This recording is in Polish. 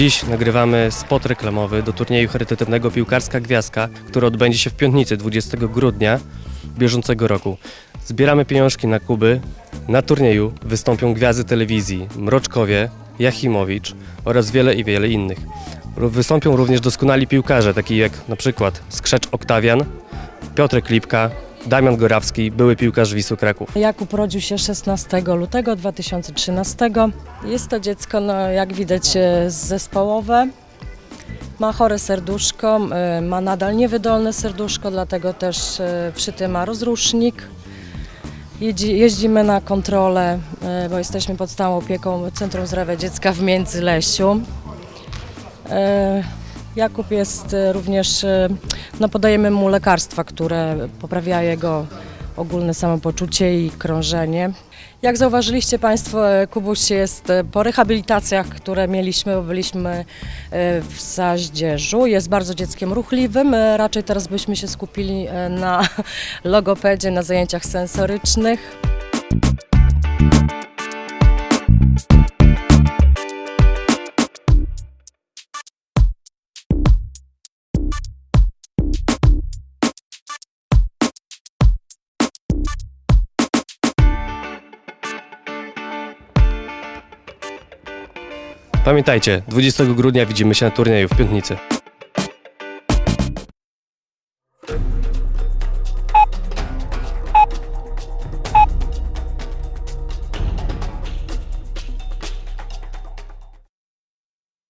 Dziś nagrywamy spot reklamowy do turnieju charytatywnego Piłkarska Gwiazdka, który odbędzie się w Piątnicy 20 grudnia bieżącego roku. Zbieramy pieniążki na Kuby. Na turnieju wystąpią gwiazdy telewizji Mroczkowie, Jachimowicz oraz wiele i wiele innych. Wystąpią również doskonali piłkarze, takich jak na przykład Skrzecz Oktawian, Piotrek Lipka, Damian Gorawski, były piłkarz Wisły Kraków. Jakub urodził się 16 lutego 2013. Jest to dziecko, no, jak widać, e, zespołowe. Ma chore serduszko, e, ma nadal niewydolne serduszko, dlatego też e, przy tym ma rozrusznik. Jeździ, jeździmy na kontrolę, e, bo jesteśmy pod stałą opieką Centrum Zdrowia Dziecka w Międzylesiu. Jakub jest e, również, e, no podajemy mu lekarstwa, które poprawiają jego ogólne samopoczucie i krążenie. Jak zauważyliście Państwo, e, Kubuś jest po rehabilitacjach, które mieliśmy, bo byliśmy w Zaździerzu. Jest bardzo dzieckiem ruchliwym. Raczej teraz byśmy się skupili na logopedzie, na zajęciach sensorycznych. Pamiętajcie, 20 grudnia widzimy się na turnieju w Piątnicy.